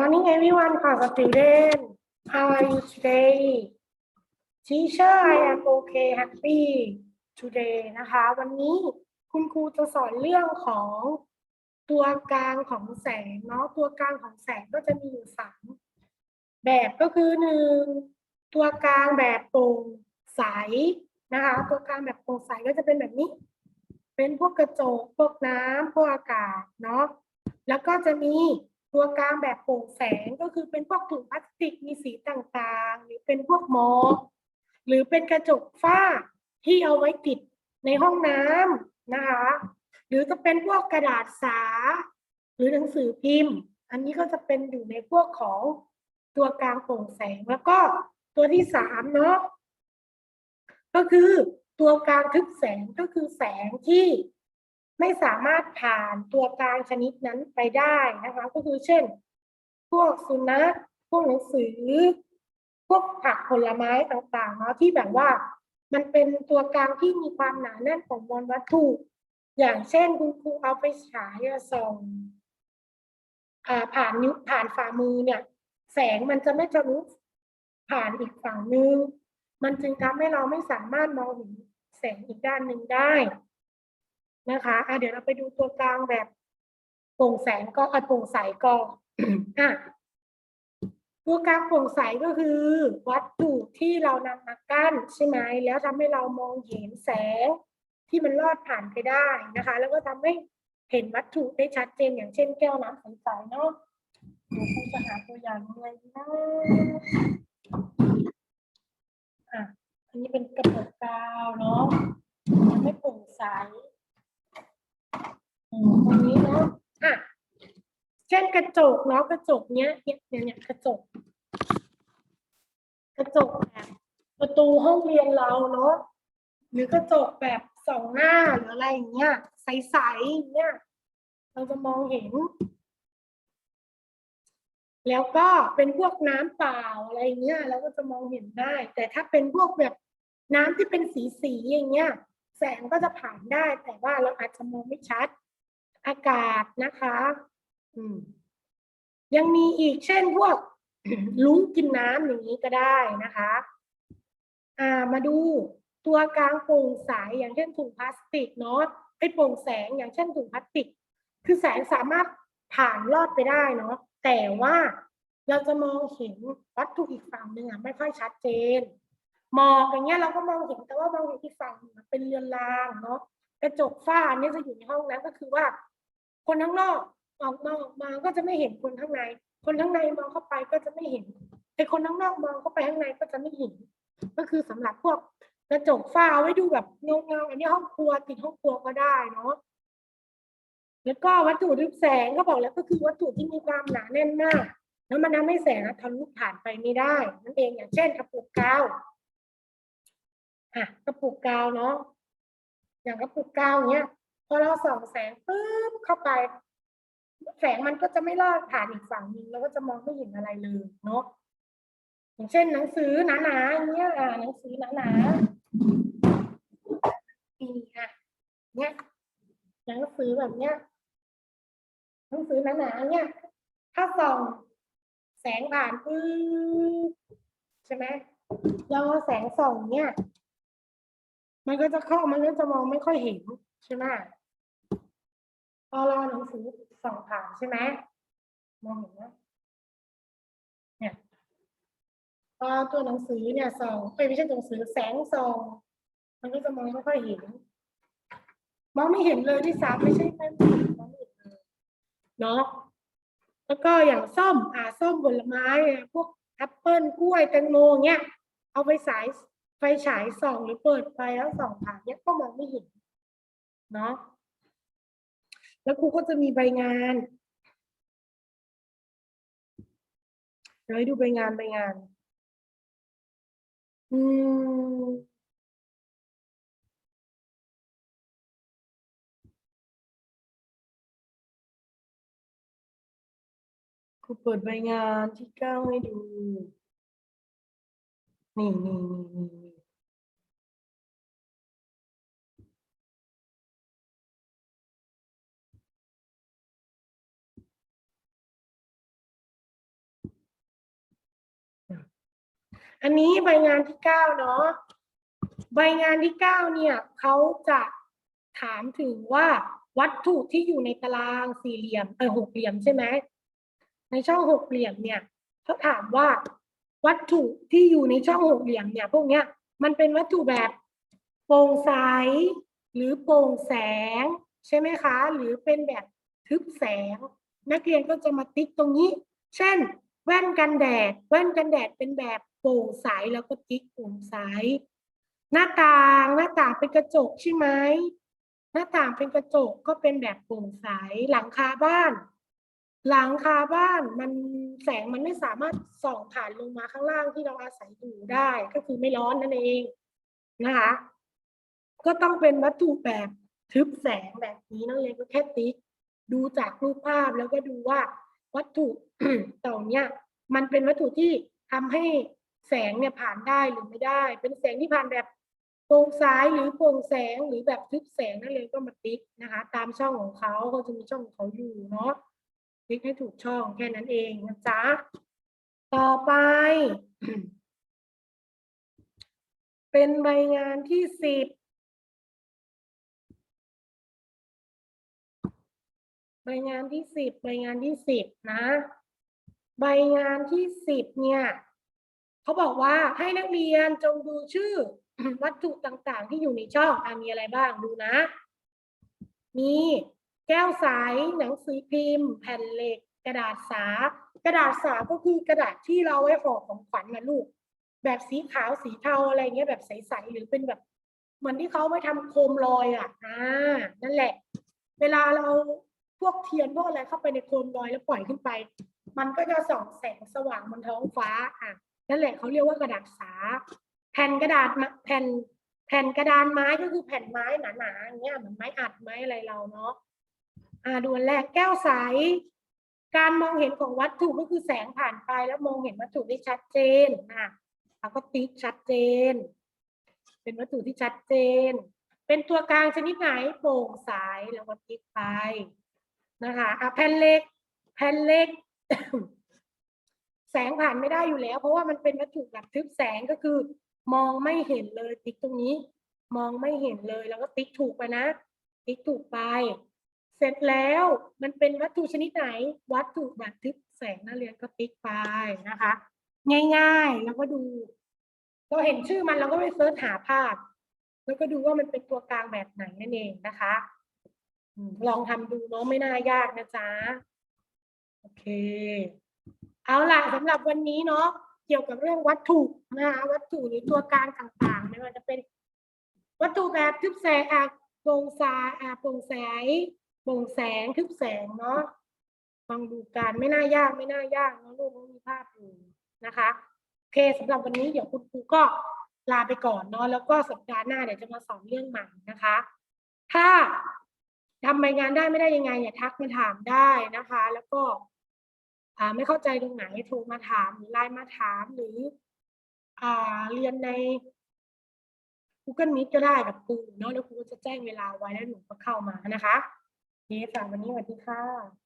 Morning, everyone. ค่ะ student. How are you today? Teacher, I am okay, happy today นะคะ วันนี้คุณครูจะสอนเรื่องของตัวกลางของแสงเนาะตัวกลางของแสงก็จะมีอยู่สามแบบก็คือหนึ่งตัวกลางแบบโปร่งใสนะคะ ตัวกลางแบบโปร่งใสก็จะเป็นแบบนี้ เป็นพวกกระจกพวกน้ำพวกอากาศเนาะแล้วก็จะมี ตัวกลางแบบโปร่งแสงก็คือเป็นพวกถุงพลาสติกมีสีต่างๆ หรือเป็นพวกหมอหรือเป็นกระจกฝ้าที่เอาไว้ติดในห้องน้ำนะคะ หรือจะเป็นพวกกระดาษสา หรือหนังสือพิมพ์ อันนี้ก็จะเป็นอยู่ในพวกของตัวกลางโปร่งแสงแล้วก็ตัวที่สามเนาะก็คือตัวกลางทึบแสงก็คือแสงที่ ไม่สามารถผ่านตัวกลางชนิดนั้นไปได้นะคะ ก็คือเช่น พวกสุนัขพวกหนังสือ พวกผักผลไม้ต่างๆเนาะที่แบบว่า มันเป็นตัวกลางที่มีความหนาแน่นของมวลวัตถุ อย่างเช่นคุณครูเอาไปฉายส่องผ่านนิ้วผ่านฝ่ามือเนี่ย แสงมันจะไม่ทะลุผ่านอีกฝั่งนึง มันจึงทำให้เราไม่สามารถมองเห็นแสงอีกด้านหนึ่งได้ นะคะอะเดี๋ยวเราไปดูตัวกลางแบบโปร่งแสงก็อะโปร่งใสก็อะตัวกลางโปร่งใสก็คือ วัตถุที่เรานำมากั้นใช่ไหมแล้วทำให้เรามองเห็นแสงที่มันลอดผ่านไปได้นะคะ แล้วก็ทำให้เห็นวัตถุได้ชัดเจนอย่างเช่นแก้วน้ำใสๆเนาะเดี๋ยวครูจะหาตัวอย่างยังไงนะอะอันนี้เป็นกระปุกกาวเนาะยังไม่โปร่งใส ตรงนี้เนาะอะเช่นกระจกเนาะกระจกเนี้ยเนี่ยเนี่ยกระจก กระจกแบบประตูห้องเรียนเราเนาะหรือกระจกแบบสองหน้าหรืออะไรอย่างเงี้ย ใสๆอย่างเงี้ยเราจะมองเห็น แล้วก็เป็นพวกน้ำเปล่าอะไรเงี้ยเราก็จะมองเห็นได้ แต่ถ้าเป็นพวกแบบน้ำที่เป็นสีๆอย่างเงี้ย แสงก็จะผ่านได้ แต่ว่าเราอาจจะมองไม่ชัด อากาศนะคะยังมีอีกเช่นพวกลุ้งกินน้ำอย่างนี้ก็ได้นะคะอ่ามาดูตัวกลางโปร่งใสอย่างเช่นถุงพลาสติกเนาะไอ้โปร่งแสงอย่างเช่นถุงพลาสติก คือแสงสามารถผ่านลอดไปได้เนาะแต่ว่าเราจะมองเห็นวัตถุอีกฝั่งหนึ่งอะไม่ค่อยชัดเจน มอกอย่างเงี้ยเราก็มองเห็นแต่ว่ามองเห็นอีกฝั่งหนึ่งเป็นเรือนรางเนาะกระจกฝ้าอันนี้จะอยู่ในห้องนั้นก็คือว่า คนข้างนอกออกมาออกมาก็จะไม่เห็นคนข้างใน คนข้างในมองเข้าไปก็จะไม่เห็นไอ้คนข้างนอกมองเข้าไปข้างในก็จะไม่เห็น ก็คือสำหรับพวกกระจกฝ้าไว้ดูแบบเงาเงาๆอันนี้ห้องครัวติดห้องครัวก็ได้เนาะแล้วก็วัตถุทึบแสงก็บอกแล้วก็คือวัตถุที่มีความหนาแน่นมาก แล้วมันทำให้แสงทะลุผ่านไปไม่ได้ นั่นเองอย่างเช่นกระปุกกาวอะกระปุกกาวเนาะอย่างกระปุกกาวเนี้ย พอเราส่องแสงปุ๊บเข้าไป แสงมันก็จะไม่ลอดผ่านอีกฝั่งนึงแล้วก็จะมองไม่เห็นอะไรเลยเนาะอย่างเช่นหนังสือหนาๆอย่างเงี้ยอ่าหนังสือหนาๆนี่ค่ะเนี่ยหนังสือแบบเนี้ยหนังสือหนาๆเนี่ยถ้าส่องแสงผ่านปุ๊บใช่ไหมเราแสงส่องเนี่ย มันก็จะเข้ามันก็จะมองไม่ค่อยเห็นใช่ไหม พอเราเอหนังสือส่องผ่านใช่ไหมมองเห็นไหมเนี่ยพอตัวหนังสือเนี่ยส่องเอ้ยไม่ใช่ตัวหนังสือแสงส่องมันก็จะมองไม่ค่อยเห็น มองไม่เห็นเลยที่สามไม่ใช่ไม่เนมองไม่เห็นเลยเนาะแล้วก็อย่างส้มอ่าส้มผลไม้พวกแอปเปิลกล้วยแตงโมเงี้ยเอาไปสายไฟฉายส่องหรือเปิดไฟแล้วส่องผ่านเนี้ยก็มองไม่เห็นเนาะ แล้วครูก็จะมีใบงานเดี๋ยวให้ดูใบงานใบงาน อืมครูเปิดใบงานที่เก้าให้ดู นี่นี่นี่นี่ อันนี้ใบงานที่เก้าเนาะใบงานที่เก้าเนี่ยเขาจะถามถึงว่าวัตถุที่อยู่ในตารางสี่เหลี่ยมเออหกเหลี่ยมใช่ไหมในช่องหกเหลี่ยมเนี่ยเขาถามว่า วัตถุที่อยู่ในช่องหกเหลี่ยมเนี่ย พวกเนี้ยมันเป็นวัตถุแบบโปร่งใสหรือโปร่งแสง ใช่ไหมคะ หรือเป็นแบบทึบแสง นักเรียนก็จะมาติ๊กตรงนี้ เช่น แว่นกันแดด แว่นกันแดดเป็นแบบโปร่งใสแล้วก็ติ๊กโปร่งใส หน้าต่างหน้าต่างเป็นกระจกใช่ไหมหน้าต่างเป็นกระจกก็เป็นแบบโปร่งใสหลังคาบ้าน หลังคาบ้านมันแสงมันไม่สามารถส่องผ่านลงมาข้างล่างที่เราอาศัยอยู่ได้ก็คือไม่ร้อนนั่นเองนะคะก็ต้องเป็นวัตถุแบบทึบแสงแบบนี้นักเรียนก็แค่ติ๊กดูจากรูปภาพแล้วก็ดูว่า วัตถุต่อเนี้ยมันเป็นวัตถุที่ทำให้แสงเนี่ยผ่านได้หรือไม่ได้ เป็นแสงที่ผ่านแบบโปร่งใสหรือโปร่งแสงหรือแบบทึบแสงนั่นเลยก็มาติ๊กนะคะ ตามช่องของเขาเขาจะมีช่องของเขาอยู่เนาะติ๊กให้ถูกช่องแค่นั้นเองนะจ๊ะต่อไป เป็นใบงานที่สิบ ใบงานที่สิบใบงานที่สิบนะใบงานที่สิบเนี่ยเขาบอกว่าให้นักเรียนจงดูชื่อวัตถุต่างๆ ที่อยู่ในช่องอมีอะไรบ้างดูนะ มีแก้วใสหนังสือพิมพ์ แผ่นเหล็ก กระดาษสา กระดาษสาก็คือกระดาษที่เราไว้ห่อของขวัญนะลูก แบบสีขาวสีเทาอะไรเงี้ยแบบใสๆหรือเป็นแบบเหมือนที่เขาไปทำโคมลอยอะอ่านั่นแหละ เวลาเรา พวกเทียนพวกอะไรเข้าไปในโคมลอยแล้วปล่อยขึ้นไป มันก็จะส่องแสงสว่างบนท้องฟ้าอะนั่นแหละเขาเรียกว่ากระดาษสา แผ่นกระดาษแผ่นแผ่นกระดานไม้ก็คือแผ่นไม้หนาๆอย่างเงี้ยเหมือนไม้อัดไม้อะไรเราเนาะอ่าดูอันแรกแก้วใสการมองเห็นของวัตถุก็คือแสงผ่านไปแล้วมองเห็นวัตถุได้ชัดเจนอะเราก็ติ๊กชัดเจน เป็นวัตถุที่ชัดเจน เป็นตัวกลางชนิดไหนโปร่งใสแล้วก็ติ๊กไป นะคะอะแผ่นเหล็กแผ่นเหล็ก แสงผ่านไม่ได้อยู่แล้ว เพราะว่ามันเป็นวัตถุแบบทึบแสงก็คือ มองไม่เห็นเลยติ๊กตรงนี้ มองไม่เห็นเลยแล้วก็ติ๊กถูกไปนะ ติ๊กถูกไป เสร็จแล้วมันเป็นวัตถุชนิดไหน วัตถุแบบทึบแสงนักเรียนก็ติ๊กไปนะคะ ง่ายๆแล้วก็ดูเราเห็นชื่อมันเราก็ไปเสิร์ชหาภาพ แล้วก็ดูว่ามันเป็นตัวกลางแบบไหนนั่นเองนะคะ ลองทำดูเนาะไม่น่ายากนะจ๊ะ โอเค เอาล่ะสำหรับวันนี้เนาะเกี่ยวกับเรื่องวัตถุนะคะวัตถุหรือตัวกลางต่างๆไม่ว่าจะเป็น วัตถุแบบทึบแสงอะโปร่งสาอะโปร่งแสงโปร่งแสงทึบแสงเนาะลองดูกันไม่น่ายากไม่น่ายากเนาะลูกมีภาพอยู่นะคะโอเคสำหรับวันนี้เดี๋ยวคุณครูก็ลาไปก่อนเนาะแล้วก็สัปดาห์หน้าเดี๋ยวจะมาสอนเรื่องใหม่นะคะ ถ้า ทำใบงานได้ไม่ได้ยังไงอย่าทักมาถามได้นะคะ แล้วก็ไม่เข้าใจตรงไหนโทรมาถามหรือไลน์มาถามหรืออเรียนใน Google Meet ก็ได้กับครูเนาะแล้วครูจะแจ้งเวลาไว้แล้วหนูก็เข้ามานะคะโอเคค่ะวันนี้สวัสดีค่ะ